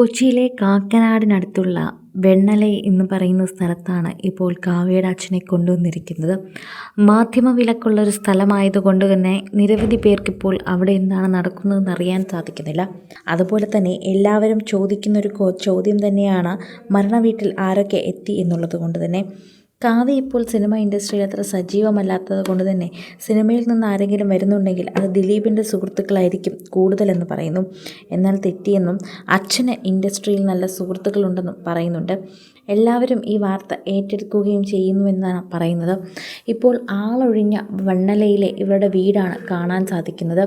കൊച്ചിയിലെ കാക്കനാടിനടുത്തുള്ള വെണ്ണലെ എന്ന് പറയുന്ന സ്ഥലത്താണ് ഇപ്പോൾ കാവ്യയുടെ അച്ഛനെ കൊണ്ടുവന്നിരിക്കുന്നത്. മാധ്യമ വിലക്കുള്ള ഒരു സ്ഥലമായതുകൊണ്ട് തന്നെ നിരവധി പേർക്കിപ്പോൾ അവിടെ എന്താണ് നടക്കുന്നതെന്ന് അറിയാൻ സാധിക്കുന്നില്ല. അതുപോലെ തന്നെ എല്ലാവരും ചോദിക്കുന്നൊരു ചോദ്യം തന്നെയാണ് മരണവീട്ടിൽ ആരൊക്കെ എത്തി എന്നുള്ളത് കൊണ്ട് തന്നെ. കാവ്യ ഇപ്പോൾ സിനിമ ഇൻഡസ്ട്രിയിൽ അത്ര സജീവമല്ലാത്തത് കൊണ്ട് തന്നെ സിനിമയിൽ നിന്ന് ആരെങ്കിലും വരുന്നുണ്ടെങ്കിൽ അത് ദിലീപിന്റെ സുഹൃത്തുക്കളായിരിക്കും കൂടുതലെന്ന് പറയുന്നു. എന്നാൽ തെറ്റിയെന്നും അച്ഛന് ഇൻഡസ്ട്രിയിൽ നല്ല സുഹൃത്തുക്കളുണ്ടെന്നും പറയുന്നുണ്ട്. എല്ലാവരും ഈ വാർത്ത ഏറ്റെടുക്കുകയും ചെയ്യുന്നുവെന്നാണ് പറയുന്നത്. ഇപ്പോൾ ആളൊഴിഞ്ഞ വണ്ണലയിലെ ഇവരുടെ വീടാണ് കാണാൻ സാധിക്കുന്നത്.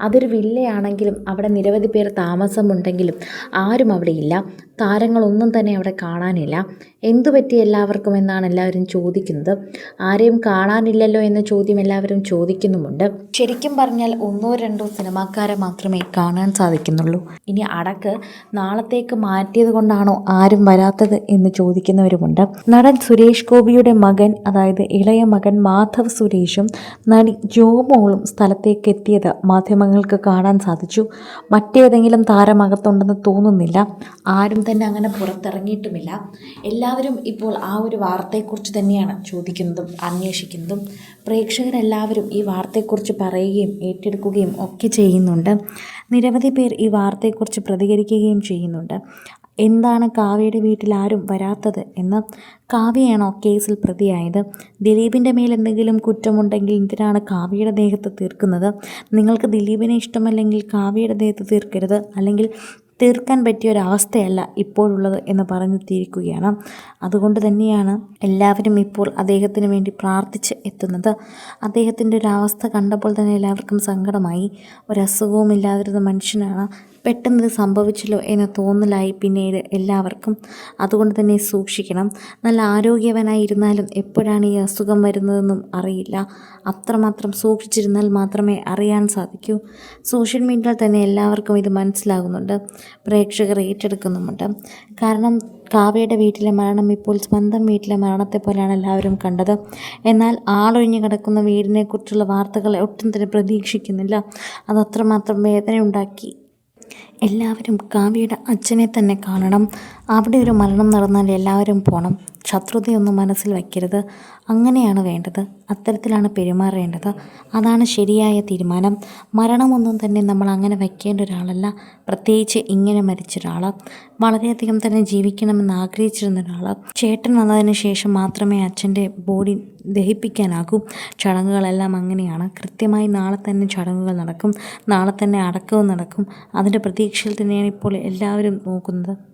അതൊരു വില്ലയാണെങ്കിലും അവിടെ നിരവധി പേർ താമസമുണ്ടെങ്കിലും ആരും അവിടെ ഇല്ല. താരങ്ങളൊന്നും തന്നെ അവിടെ കാണാനില്ല. എന്തു പറ്റി എല്ലാവർക്കും എന്നാണ് എല്ലാവരും ചോദിക്കുന്നത്. ആരെയും കാണാനില്ലല്ലോ എന്ന ചോദ്യം എല്ലാവരും ചോദിക്കുന്നുമുണ്ട്. ശരിക്കും പറഞ്ഞാൽ ഒന്നോ രണ്ടോ സിനിമാക്കാരെ മാത്രമേ കാണാൻ സാധിക്കുന്നുള്ളൂ. ഇനി അടക്ക് നാളത്തേക്ക് മാറ്റിയത് കൊണ്ടാണോ ആരും വരാത്തത് എന്ന് ചോദിക്കുന്നവരുമുണ്ട്. നടൻ സുരേഷ് ഗോപിയുടെ മകൻ അതായത് ഇളയ മകൻ മാധവ് സുരേഷും നടി ജോമോളും സ്ഥലത്തേക്ക് എത്തിയത് മാധ്യമങ്ങൾക്ക് കാണാൻ സാധിച്ചു. മറ്റേതെങ്കിലും താരമകത്തുണ്ടെന്ന് തോന്നുന്നില്ല. ആരും തന്നെ അങ്ങനെ പുറത്തിറങ്ങിയിട്ടുമില്ല. എല്ലാവരും ഇപ്പോൾ ആ ഒരു വാർത്തയെക്കുറിച്ച് തന്നെയാണ് ചോദിക്കുന്നതും അന്വേഷിക്കുന്നതും. പ്രേക്ഷകരെല്ലാവരും ഈ വാർത്തയെക്കുറിച്ച് പറയുകയും ഏറ്റെടുക്കുകയും ഒക്കെ ചെയ്യുന്നുണ്ട്. നിരവധി പേർ ഈ വാർത്തയെക്കുറിച്ച് പ്രതികരിക്കുകയും ചെയ്യുന്നുണ്ട്. എന്താണ് കാവ്യയുടെ വീട്ടിൽ ആരും വരാത്തത് എന്ന്? കാവ്യയാണോ കേസിൽ പ്രതിയായത്? ദിലീപിന്റെ മേൽ എന്തെങ്കിലും കുറ്റമുണ്ടെങ്കിൽ എന്തിനാണ് കാവ്യയുടെ ദേഹത്ത് തീർക്കുന്നത്? നിങ്ങൾക്ക് ദിലീപിനെ ഇഷ്ടമല്ലെങ്കിൽ കാവ്യയുടെ ദേഹത്ത് തീർക്കരുത്. അല്ലെങ്കിൽ തീർക്കാൻ പറ്റിയ ഒരവസ്ഥയല്ല ഇപ്പോഴുള്ളത് എന്ന് പറഞ്ഞു തീരിക്കുകയാണ്. അതുകൊണ്ട് തന്നെയാണ് എല്ലാവരും ഇപ്പോൾ അദ്ദേഹത്തിന് വേണ്ടി പ്രാർത്ഥിച്ച് എത്തുന്നത്. അദ്ദേഹത്തിന്റെ ഒരു അവസ്ഥ കണ്ടപ്പോൾ തന്നെ എല്ലാവർക്കും സങ്കടമായി. ഒരസുഖവും ഇല്ലാതിരുന്ന മനുഷ്യനാണ് പെട്ടെന്ന് സംഭവിച്ചല്ലോ എന്ന തോന്നലായി പിന്നീട് എല്ലാവർക്കും അതുകൊണ്ട് തന്നെ സൂക്ഷിക്കണം. നല്ല ആരോഗ്യവനായിരുന്നാലും എപ്പോഴാണ് ഈ അസുഖം വരുന്നതെന്നും അറിയില്ല. അത്രമാത്രം സൂക്ഷിച്ചിരുന്നാൽ മാത്രമേ അറിയാൻ സാധിക്കൂ. സോഷ്യൽ മീഡിയയിൽ തന്നെ എല്ലാവർക്കും ഇത് മനസ്സിലാകുന്നുണ്ട്. പ്രേക്ഷകർ ഏറ്റെടുക്കുന്നുമുണ്ട്. കാരണം കാവ്യയുടെ വീട്ടിലെ മരണം ഇപ്പോൾ സ്വന്തം വീട്ടിലെ മരണത്തെ പോലെയാണ് എല്ലാവരും കണ്ടത്. എന്നാൽ ആളൊഴിഞ്ഞു കിടക്കുന്ന വീടിനെക്കുറിച്ചുള്ള വാർത്തകളെ ഒട്ടും തന്നെ പ്രതീക്ഷിക്കുന്നില്ല. അത് അത്രമാത്രം വേദനയുണ്ടാക്കി എല്ലാവരും കാവ്യയുടെ അച്ഛനെ തന്നെ കാണണം. അവിടെ ഒരു മരണം നടന്നാൽ എല്ലാവരും പോകണം ശത്രുതയൊന്നും മനസ്സിൽ വയ്ക്കരുത് അങ്ങനെയാണ് വേണ്ടത്. അത്തരത്തിലാണ് പെരുമാറേണ്ടത്. അതാണ് ശരിയായ തീരുമാനം. മരണമൊന്നും തന്നെ നമ്മൾ അങ്ങനെ വയ്ക്കേണ്ട ഒരാളല്ല. പ്രത്യേകിച്ച് ഇങ്ങനെ മരിച്ച ഒരാൾ വളരെയധികം തന്നെ ജീവിക്കണമെന്ന് ആഗ്രഹിച്ചിരുന്ന ഒരാൾ ചേട്ടൻ വന്നതിന് ശേഷം മാത്രമേ അച്ഛന്റെ ബോഡി ദഹിപ്പിക്കാനാകൂ. ചടങ്ങുകളെല്ലാം അങ്ങനെയാണ്. കൃത്യമായി നാളെ തന്നെ ചടങ്ങുകൾ നടക്കും. നാളെ തന്നെ അടക്കവും നടക്കും. അതിന്റെ പ്രതീക്ഷയിൽ തന്നെയാണ് ഇപ്പോൾ എല്ലാവരും നോക്കുന്നത്.